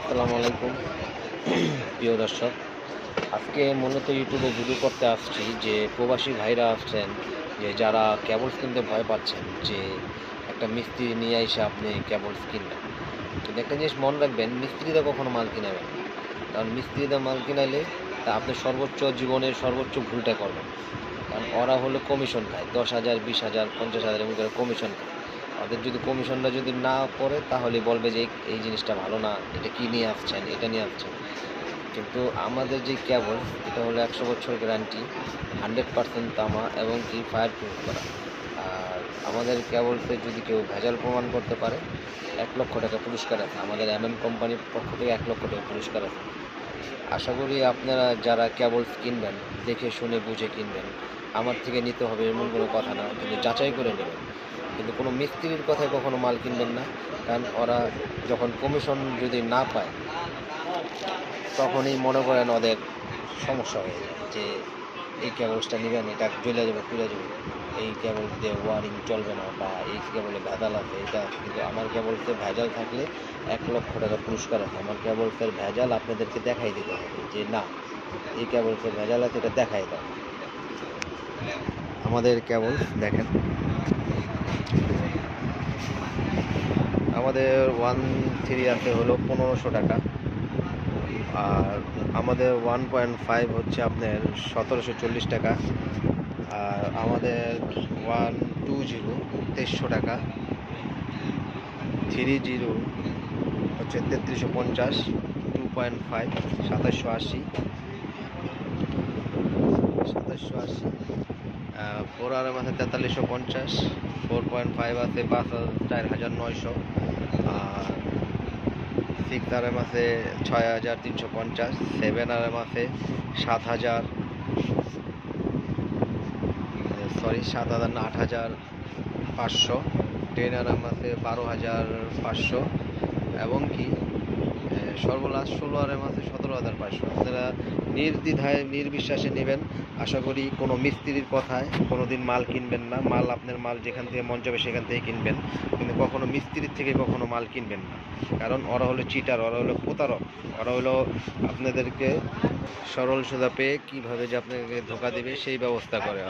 আসসালামু আলাইকুম। প্রিয় দর্শক, আজকে মূলত ইউটিউবে ভিডিও করতে আসছি যে প্রবাসী ভাইরা আসছেন, যে যারা কেবলস কিনতে ভয় পাচ্ছেন, যে একটা মিস্ত্রি নিয়ে এসে আপনি কেবলস কিনবেন। কিন্তু একটা জিনিস মনে রাখবেন, মিস্ত্রিরা কখনো মাল কিনাবেন কারণ মিস্ত্রিরা মাল কিনাইলে তা আপনি সর্বোচ্চ জীবনের সর্বোচ্চ ভুলটা করবেন। কারণ ওরা হলো কমিশন খায়, দশ হাজার, বিশ হাজার, পঞ্চাশ হাজার এমন করে কমিশন খায়। ওদের যদি কমিশনটা যদি না পড়ে তাহলে বলবে যে এই জিনিসটা ভালো না, এটা কী নিয়ে আসছেন, এটা নিয়ে আসছেন। কিন্তু আমাদের যে কেবল এটা হলো একশো বছর গ্যারান্টি হান্ড্রেড পার্সেন্ট তামা এবং কি ফায়ার প্রুফ করা। আর আমাদের কেবলসে যদি কেউ ভেজাল প্রমাণ করতে পারে, এক লক্ষ টাকা পুরস্কার আছে। আমাদের এম এম কোম্পানির পক্ষ থেকে এক লক্ষ টাকা পুরস্কার আছে। আশা করি আপনারা যারা কেবলস কিনবেন, দেখে শুনে বুঝে কিনবেন, আমার থেকে নিতে হবে এমন কোনো কথা না, কিন্তু যাচাই করে নেবেন। কিন্তু কোনো মিস্ত্রির কথায় কখনো মাল কিনবেন না। কারণ ওরা যখন কমিশন যদি না পায়, তখনই মনে করেন ওদের সমস্যা হয়ে যায় যে এই কেবলসটা নেবেন, এটা চলে যাবে, পুড়ে যাবে। এই কেবল দিয়ে ওয়ারিং চলবে না বা এই কেবলে ভেজাল আছে, এটা কিন্তু আমার কেবলসে ভেজাল থাকলে এক লক্ষ টাকা পুরস্কার আছে। আমার কেবলসের ভেজাল আপনাদেরকে দেখাই দিতে হবে যে না, এই কেবলসের ভেজাল আছে, এটা দেখাই দাও। আমাদের কেবল দেখেন। আমাদের ওয়ান থ্রি আছে, হলো পনেরোশো টাকা। আর আমাদের ওয়ান পয়েন্ট ফাইভ হচ্ছে আপনার সতেরোশো চল্লিশ টাকা। আর আমাদের ওয়ান টু জিরো তেইশশো টাকা। থ্রি জিরো হচ্ছে তেত্রিশশো পঞ্চাশ টু পয়েন্ট ফাইভ সাতাশশো আশি। সাতাশশো আশি। ফোর আর এম আছে তেতাল্লিশশো পঞ্চাশ ফোর পয়েন্ট ফাইভ আছে পাঁচ চার হাজার নয়শো, আর সিক্স আর এম আছে ছয় হাজার তিনশো পঞ্চাশ সেভেন আর এম আছে সাত হাজার সরি সাত হাজার না, আট হাজার পাঁচশো টেন আর এম আছে বারো হাজার পাঁচশো, এবং কি সর্বলাস্ট ষোলো এম আছে সতেরো হাজার পাঁচশো। আপনারা নির্দ্বিধায়, নির্বিশ্বাসে নেবেন। আশা করি কোনো মিস্ত্রির কথায় কোনো দিন মাল কিনবেন না। মাল আপনার মাল যেখান থেকে মন যাবে সেখান থেকে কিনবেন। কিন্তু কখনো মিস্ত্রির থেকে কখনো মাল কিনবেন না। কারণ ওরা হলো চিটার ওরা হলো প্রতারক। ওরা হলো আপনাদেরকে সরল সোজা পেয়ে কীভাবে যে আপনাকে ধোকা দেবে সেই ব্যবস্থা করে